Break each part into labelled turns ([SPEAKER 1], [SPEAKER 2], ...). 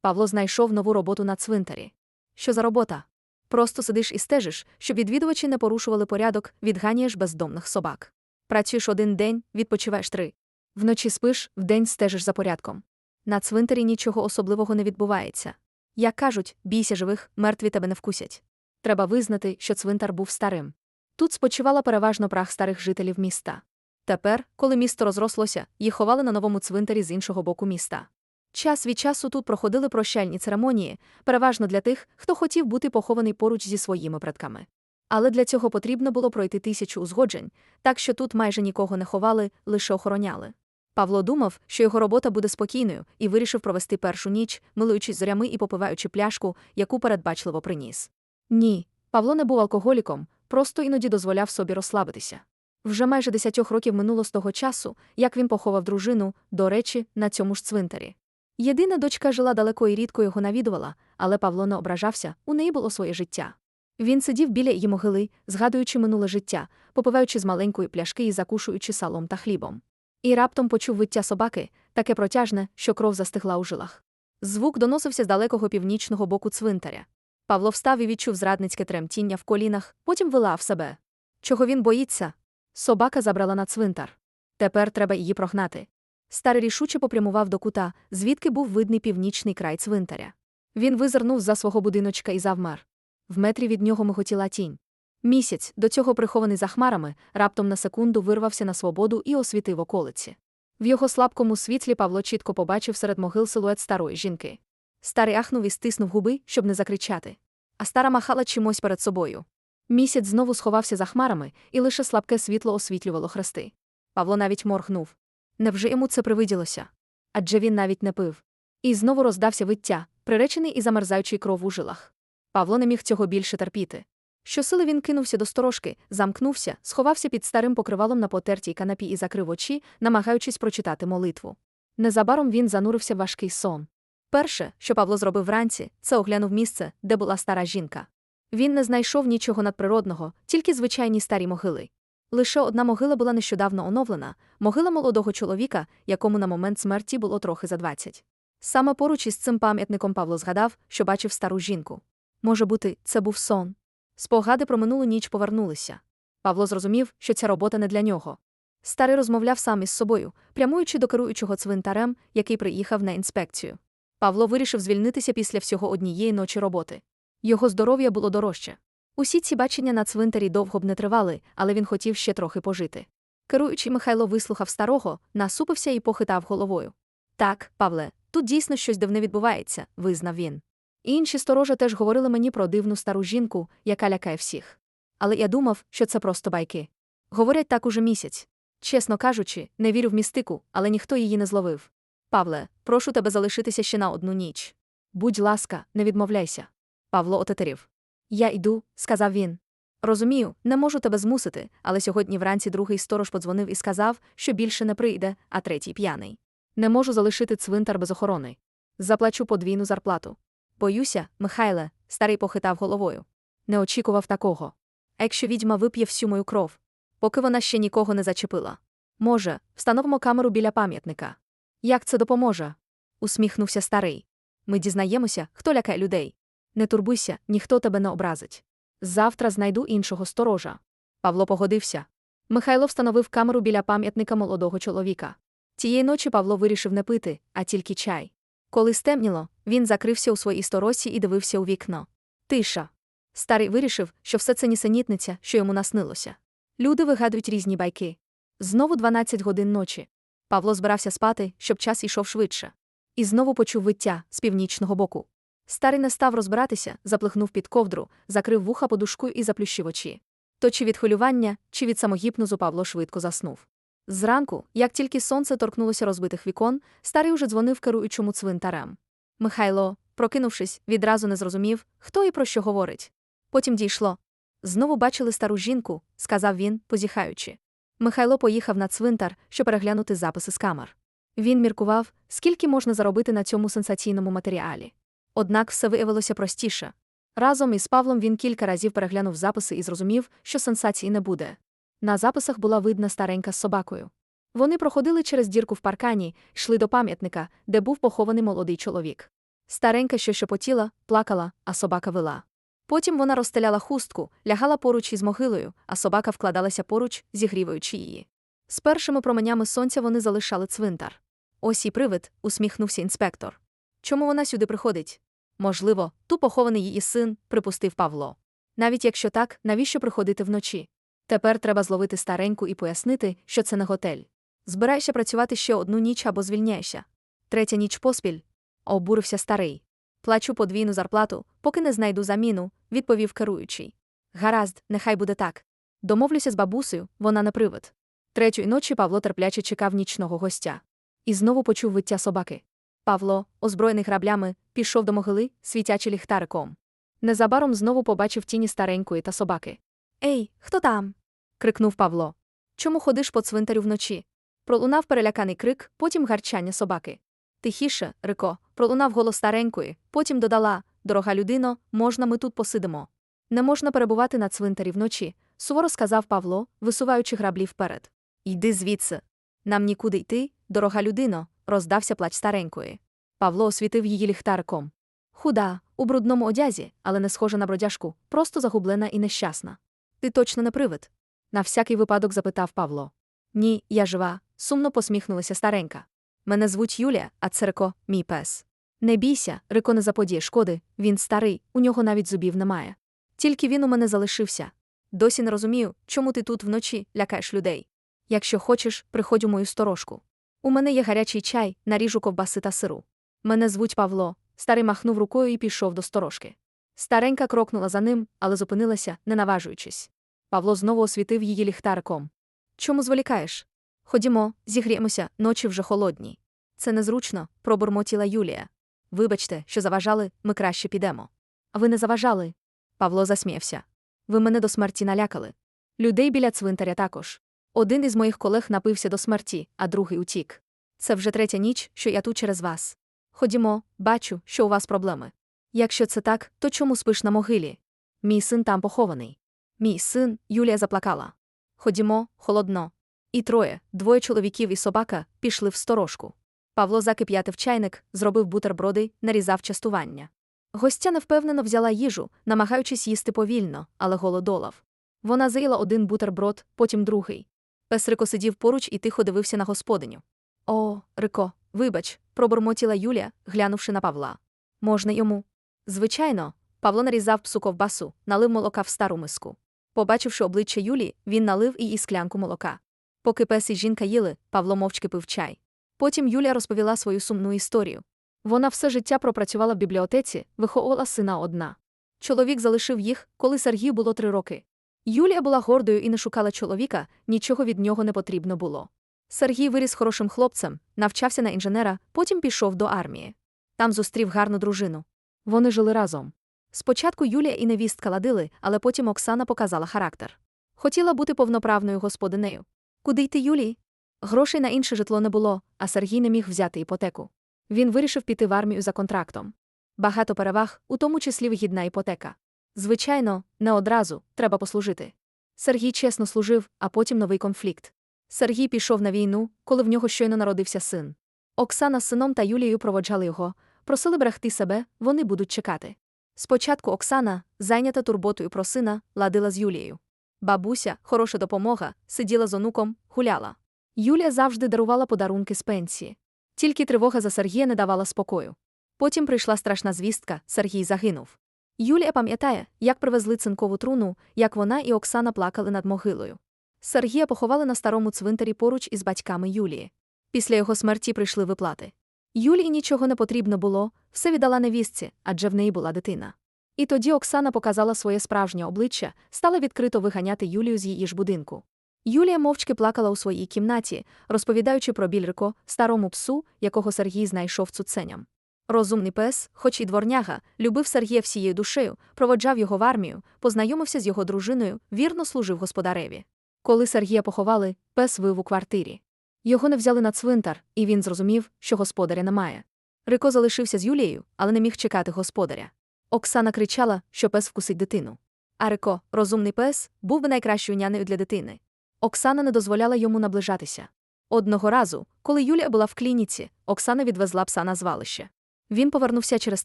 [SPEAKER 1] Павло знайшов нову роботу на цвинтарі. Що за робота? Просто сидиш і стежиш, щоб відвідувачі не порушували порядок, відганяєш бездомних собак. Працюєш один день, відпочиваєш три. Вночі спиш, вдень стежиш за порядком. На цвинтарі нічого особливого не відбувається. Як кажуть, бійся живих, мертві тебе не вкусять. Треба визнати, що цвинтар був старим. Тут спочивала переважно прах старих жителів міста. Тепер, коли місто розрослося, їх ховали на новому цвинтарі з іншого боку міста. Час від часу тут проходили прощальні церемонії, переважно для тих, хто хотів бути похований поруч зі своїми предками. Але для цього потрібно було пройти тисячу узгоджень, так що тут майже нікого не ховали, лише охороняли. Павло думав, що його робота буде спокійною, і вирішив провести першу ніч, милуючись зорями і попиваючи пляшку, яку передбачливо приніс. Ні, Павло не був алкоголіком, просто іноді дозволяв собі розслабитися. Вже майже десятьох років минуло з того часу, як він поховав дружину, до речі, на цьому ж цвинтарі. Єдина дочка жила далеко і рідко його навідувала, але Павло не ображався, у неї було своє життя. Він сидів біля її могили, згадуючи минуле життя, попиваючи з маленької пляшки і закушуючи салом та хлібом. І раптом почув виття собаки, таке протяжне, що кров застигла у жилах. Звук доносився з далекого північного боку цвинтаря. Павло встав і відчув зрадницьке тремтіння в колінах, потім вилав себе. Чого він боїться? Собака забрала на цвинтар. Тепер треба її прогнати. Старий рішуче попрямував до кута, звідки був видний північний край цвинтаря. Він визирнув за свого будиночка і завмер. В метрі від нього миготіла тінь. Місяць, до цього прихований за хмарами, раптом на секунду вирвався на свободу і освітив околиці. В його слабкому світлі Павло чітко побачив серед могил силует старої жінки. Старий ахнув і стиснув губи, щоб не закричати. А стара махала чимось перед собою. Місяць знову сховався за хмарами, і лише слабке світло освітлювало хрести. Павло навіть моргнув. Невже йому це привиділося? Адже він навіть не пив. І знову роздався виття, приречений і замерзаючий кров у жилах. Павло не міг цього більше терпіти. Щосили він кинувся до сторожки, замкнувся, сховався під старим покривалом на потертій канапі і закрив очі, намагаючись прочитати молитву. Незабаром він занурився в важкий сон. Перше, що Павло зробив вранці, це оглянув місце, де була стара жінка. Він не знайшов нічого надприродного, тільки звичайні старі могили. Лише одна могила була нещодавно оновлена могила молодого чоловіка, якому на момент смерті було трохи за двадцять. Саме поруч із цим пам'ятником Павло згадав, що бачив стару жінку. Може бути, це був сон. Спогади про минулу ніч повернулися. Павло зрозумів, що ця робота не для нього. Старий розмовляв сам із собою, прямуючи до керуючого цвинтарем, який приїхав на інспекцію. Павло вирішив звільнитися після всього однієї ночі роботи. Його здоров'я було дорожче. Усі ці бачення на цвинтарі довго б не тривали, але він хотів ще трохи пожити. Керуючий Михайло вислухав старого, насупився і похитав головою. Так, Павле, тут дійсно щось дивне відбувається, визнав він. Інші сторожа теж говорили мені про дивну стару жінку, яка лякає всіх. Але я думав, що це просто байки. Говорять так уже місяць. Чесно кажучи, не вірю в містику, але ніхто її не зловив. Павле, прошу тебе залишитися ще на одну ніч. Будь ласка, не відмовляйся. Павло отетерів. Я йду, сказав він. Розумію, не можу тебе змусити, але сьогодні вранці другий сторож подзвонив і сказав, що більше не прийде, а третій п'яний. Не можу залишити цвинтар без охорони. Заплачу подвійну зарплату. Боюся, Михайле, старий похитав головою. Не очікував такого. Якщо відьма вип'є всю мою кров, поки вона ще нікого не зачепила. Може, встановимо камеру біля пам'ятника. Як це допоможе? усміхнувся старий. Ми дізнаємося, хто лякає людей. Не турбуйся, ніхто тебе не образить. Завтра знайду іншого сторожа. Павло погодився. Михайло встановив камеру біля пам'ятника молодого чоловіка. Тієї ночі Павло вирішив не пити, а тільки чай. Коли стемніло, він закрився у своїй сторосі і дивився у вікно. Тиша. Старий вирішив, що все це нісенітниця, що йому наснилося. Люди вигадують різні байки. Знову 12 годин ночі. Павло збирався спати, щоб час йшов швидше. І знову почув виття з північного боку. Старий не став розбиратися, заплихнув під ковдру, закрив вуха подушкою і заплющив очі. То чи від хвилювання, чи від самогіпнозу Павло швидко заснув. Зранку, як тільки сонце торкнулося розбитих вікон, старий уже дзвонив керуючому цвинтарем. Михайло, прокинувшись, відразу не зрозумів, хто і про що говорить. Потім дійшло. Знову бачили стару жінку, сказав він, позіхаючи. Михайло поїхав на цвинтар, щоб переглянути записи з камер. Він міркував, скільки можна заробити на цьому сенсаційному матеріалі. Однак все виявилося простіше. Разом із Павлом він кілька разів переглянув записи і зрозумів, що сенсації не буде. На записах була видна старенька з собакою. Вони проходили через дірку в паркані, йшли до пам'ятника, де був похований молодий чоловік. Старенька, що шепотіла, плакала, а собака вила. Потім вона розстеляла хустку, лягала поруч із могилою, а собака вкладалася поруч, зігріваючи її. З першими променями сонця вони залишали цвинтар. Ось і привид, усміхнувся інспектор. Чому вона сюди приходить? Можливо, ту похований її син, припустив Павло. Навіть якщо так, навіщо приходити вночі? Тепер треба зловити стареньку і пояснити, що це не готель. Збирайся працювати ще одну ніч або звільняйся. Третя ніч поспіль. Обурився старий. Плачу подвійну зарплату, поки не знайду заміну, відповів керуючий. Гаразд, нехай буде так. Домовлюся з бабусею, вона не привид. Третьої ночі Павло терпляче чекав нічного гостя. І знову почув виття собаки. Павло, озброєний граблями, пішов до могили, світячи ліхтариком. Незабаром знову побачив тіні старенької та собаки. Ей, хто там? крикнув Павло. Чому ходиш по цвинтарю вночі? Пролунав переляканий крик, потім гарчання собаки. Тихіше, Рико, пролунав голос старенької, потім додала Дорога людино, можна ми тут посидимо. Не можна перебувати на цвинтарі вночі, суворо сказав Павло, висуваючи граблі вперед. Йди звідси. Нам нікуди йти, дорога людино, роздався плач старенької. Павло освітив її ліхтариком. Худа, у брудному одязі, але не схожа на бродяжку, просто загублена і нещасна. Ти точно не привид? На всякий випадок запитав Павло. Ні, я жива, сумно посміхнулася старенька. Мене звуть Юлія, а це мій пес. Не бійся, Рико не заподіє шкоди, він старий, у нього навіть зубів немає. Тільки він у мене залишився. Досі не розумію, чому ти тут вночі лякаєш людей. Якщо хочеш, приходь у мою сторожку. У мене є гарячий чай, наріжу ковбаси та сиру. Мене звуть Павло. Старий махнув рукою і пішов до сторожки. Старенька крокнула за ним, але зупинилася, не наважуючись. Павло знову освітив її ліхтариком. Чому зволікаєш? Ходімо, зігріємося, ночі вже холодні. Це незручно, пробурмотіла Юлія. Вибачте, що заважали, ми краще підемо. А ви не заважали? Павло засміявся. Ви мене до смерті налякали. Людей біля цвинтаря також. Один із моїх колег напився до смерті, а другий утік. Це вже третя ніч, що я тут через вас. Ходімо, бачу, що у вас проблеми. Якщо це так, то чому спиш на могилі? Мій син там похований. Мій син, Юлія заплакала. Ходімо, холодно. І троє, двоє чоловіків і собака, пішли в сторожку. Павло закип'ятив чайник, зробив бутерброди, нарізав частування. Гостя невпевнено взяла їжу, намагаючись їсти повільно, але голодолав. Вона заїла один бутерброд, потім другий. Пес Рико сидів поруч і тихо дивився на господиню. О, Рико, вибач, пробурмотіла Юля, глянувши на Павла. Можна йому? Звичайно, Павло нарізав псу ковбасу, налив молока в стару миску. Побачивши обличчя Юлі, він налив їй склянку молока. Поки пес і жінка їли, Павло мовчки пив чай. Потім Юля розповіла свою сумну історію. Вона все життя пропрацювала в бібліотеці, виховувала сина одна. Чоловік залишив їх, коли Сергію було три роки. Юлія була гордою і не шукала чоловіка, нічого від нього не потрібно було. Сергій виріс хорошим хлопцем, навчався на інженера, потім пішов до армії. Там зустрів гарну дружину. Вони жили разом. Спочатку Юлія і невістка ладили, але потім Оксана показала характер. Хотіла бути повноправною господинею. Куди йти Юлії? Грошей на інше житло не було, а Сергій не міг взяти іпотеку. Він вирішив піти в армію за контрактом. Багато переваг, у тому числі вигідна іпотека. Звичайно, не одразу, треба послужити. Сергій чесно служив, а потім новий конфлікт. Сергій пішов на війну, коли в нього щойно народився син. Оксана з сином та Юлією проводжали його, просили берегти себе, вони будуть чекати. Спочатку Оксана, зайнята турботою про сина, ладила з Юлією. Бабуся, хороша допомога, сиділа з онуком, гуляла. Юлія завжди дарувала подарунки з пенсії. Тільки тривога за Сергія не давала спокою. Потім прийшла страшна звістка Сергій загинув. Юлія пам'ятає, як привезли цинкову труну, як вона і Оксана плакали над могилою. Сергія поховали на старому цвинтарі поруч із батьками Юлії. Після його смерті прийшли виплати. Юлії нічого не потрібно було, все віддала невістці, адже в неї була дитина. І тоді Оксана показала своє справжнє обличчя, стала відкрито виганяти Юлію з її ж будинку. Юлія мовчки плакала у своїй кімнаті, розповідаючи про більрико, старому псу, якого Сергій знайшов цуценям. Розумний пес, хоч і дворняга, любив Сергія всією душею, проводжав його в армію, познайомився з його дружиною, вірно служив господареві. Коли Сергія поховали, пес вив у квартирі. Його не взяли на цвинтар, і він зрозумів, що господаря немає. Рико залишився з Юлією, але не міг чекати господаря. Оксана кричала, що пес вкусить дитину. А Рико, розумний пес, був би найкращою нянею для дитини. Оксана не дозволяла йому наближатися. Одного разу, коли Юлія була в клініці, Оксана відвезла пса на звалище. Він повернувся через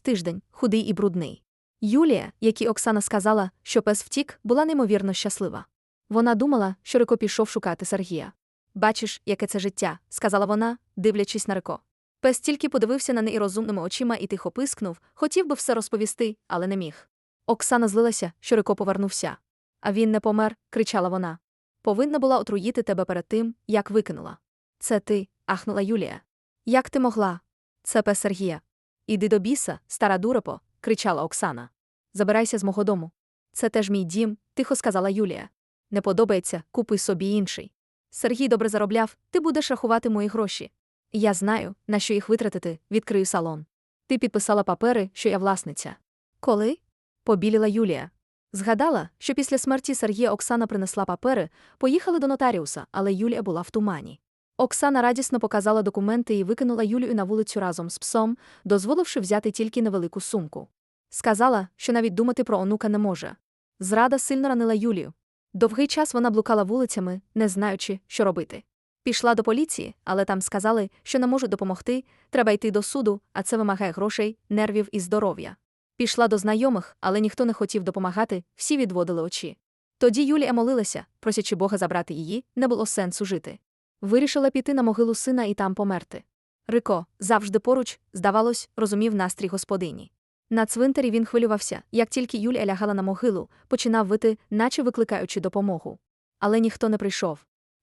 [SPEAKER 1] тиждень, худий і брудний. Юлія, якій Оксана сказала, що пес втік, була неймовірно щаслива. Вона думала, що Рико пішов шукати Сергія. Бачиш, яке це життя, сказала вона, дивлячись на Рико. Пес тільки подивився на неї розумними очима і тихо пискнув, хотів би все розповісти, але не міг. Оксана злилася, що Рико повернувся. А він не помер, кричала вона. Повинна була отруїти тебе перед тим, як викинула. Це ти, ахнула Юлія. Як ти могла? Це пес Сергія. Іди до біса, стара дурепо, кричала Оксана. Забирайся з мого дому. Це теж мій дім, тихо сказала Юлія. Не подобається, купуй собі інший. Сергій добре заробляв, ти будеш рахувати мої гроші. Я знаю, на що їх витратити, відкрию салон. Ти підписала папери, що я власниця. Коли? побіліла Юлія. Згадала, що після смерті Сергія Оксана принесла папери, поїхали до нотаріуса, але Юлія була в тумані. Оксана радісно показала документи і викинула Юлію на вулицю разом з псом, дозволивши взяти тільки невелику сумку. Сказала, що навіть думати про онука не може. Зрада сильно ранила Юлію. Довгий час вона блукала вулицями, не знаючи, що робити. Пішла до поліції, але там сказали, що не можуть допомогти, треба йти до суду, а це вимагає грошей, нервів і здоров'я. Пішла до знайомих, але ніхто не хотів допомагати, всі відводили очі. Тоді Юлія молилася, просячи Бога забрати її, не було сенсу жити. Вирішила піти на могилу сина і там померти. Рико, завжди поруч, здавалось, розумів настрій господині. На цвинтарі він хвилювався, як тільки Юлія лягала на могилу, починав вити, наче викликаючи допомогу. Але ніхто не прийшов.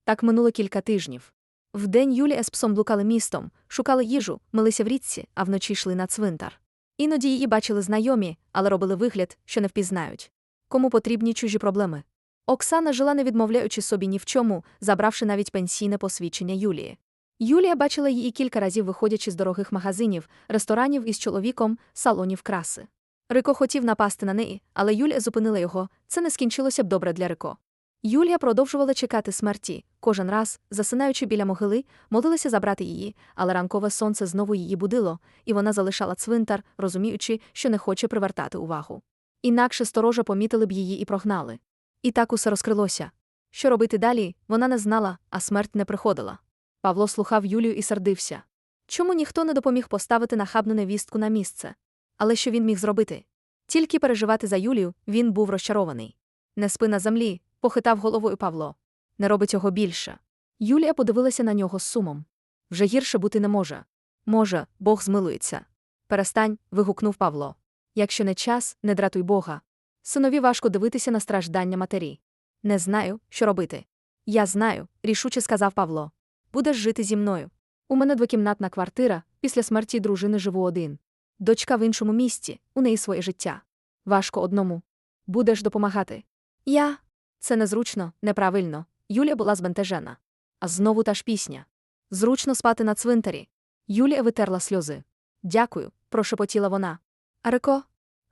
[SPEAKER 1] Так минуло кілька тижнів. Вдень Юлія з псом блукали містом, шукали їжу, милися в річці, а вночі йшли на цвинтар. Іноді її бачили знайомі, але робили вигляд, що не впізнають. Кому потрібні чужі проблеми. Оксана жила не відмовляючи собі ні в чому, забравши навіть пенсійне посвідчення Юлії. Юлія бачила її кілька разів виходячи з дорогих магазинів, ресторанів із чоловіком, салонів краси. Рико хотів напасти на неї, але Юлія зупинила його, це не скінчилося б добре для Рико. Юлія продовжувала чекати смерті, кожен раз, засинаючи біля могили, молилася забрати її, але ранкове сонце знову її будило, і вона залишала цвинтар, розуміючи, що не хоче привертати увагу. Інакше сторожа помітили б її і прогнали. І так усе розкрилося. Що робити далі, вона не знала, а смерть не приходила. Павло слухав Юлію і сердився. Чому ніхто не допоміг поставити нахабну невістку на місце? Але що він міг зробити? Тільки переживати за Юлію, він був розчарований. Не спи на землі, похитав головою Павло. Не робить цього більше. Юлія подивилася на нього з сумом. Вже гірше бути не може. Може, Бог змилується. Перестань, вигукнув Павло. Якщо не час, не дратуй Бога. Синові важко дивитися на страждання матері. Не знаю, що робити. Я знаю, рішуче сказав Павло. Будеш жити зі мною. У мене двокімнатна квартира, після смерті дружини живу один. Дочка в іншому місті, у неї своє життя. Важко одному. Будеш допомагати. Я. Це незручно, неправильно. Юлія була збентежена. А знову та ж пісня. Зручно спати на цвинтарі. Юлія витерла сльози. Дякую, прошепотіла вона. Ареко,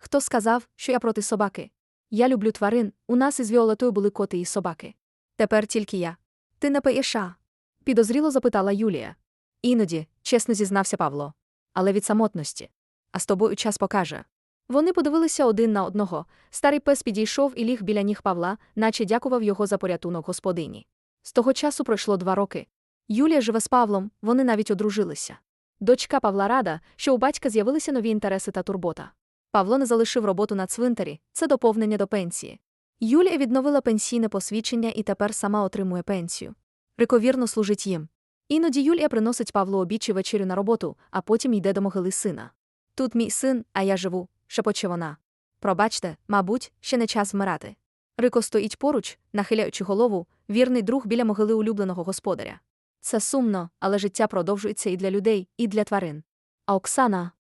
[SPEAKER 1] хто сказав, що я проти собаки? Я люблю тварин, у нас із Віолетою були коти і собаки. Тепер тільки я. Ти не пиєша? підозріло запитала Юлія. Іноді, чесно зізнався Павло. Але від самотності. А з тобою час покаже. Вони подивилися один на одного. Старий пес підійшов і ліг біля ніг Павла, наче дякував його за порятунок господині. З того часу пройшло два роки. Юлія живе з Павлом, вони навіть одружилися. Дочка Павла рада, що у батька з'явилися нові інтереси та турбота. Павло не залишив роботу на цвинтарі, це доповнення до пенсії. Юлія відновила пенсійне посвідчення і тепер сама отримує пенсію. Риковірно служить їм. Іноді Юлія приносить Павлу обід чи вечерю на роботу, а потім йде до могили сина. Тут мій син, а я живу, шепоче вона. Пробачте, мабуть, ще не час вмирати. Рико стоїть поруч, нахиляючи голову, вірний друг біля могили улюбленого господаря. Це сумно, але життя продовжується і для людей, і для тварин. А Оксана.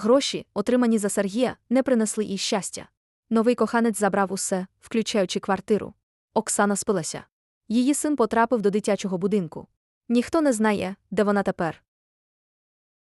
[SPEAKER 1] Гроші, отримані за Сергія, не принесли їй щастя. Новий коханець забрав усе, включаючи квартиру. Оксана спилася. Її син потрапив до дитячого будинку. Ніхто не знає, де вона тепер.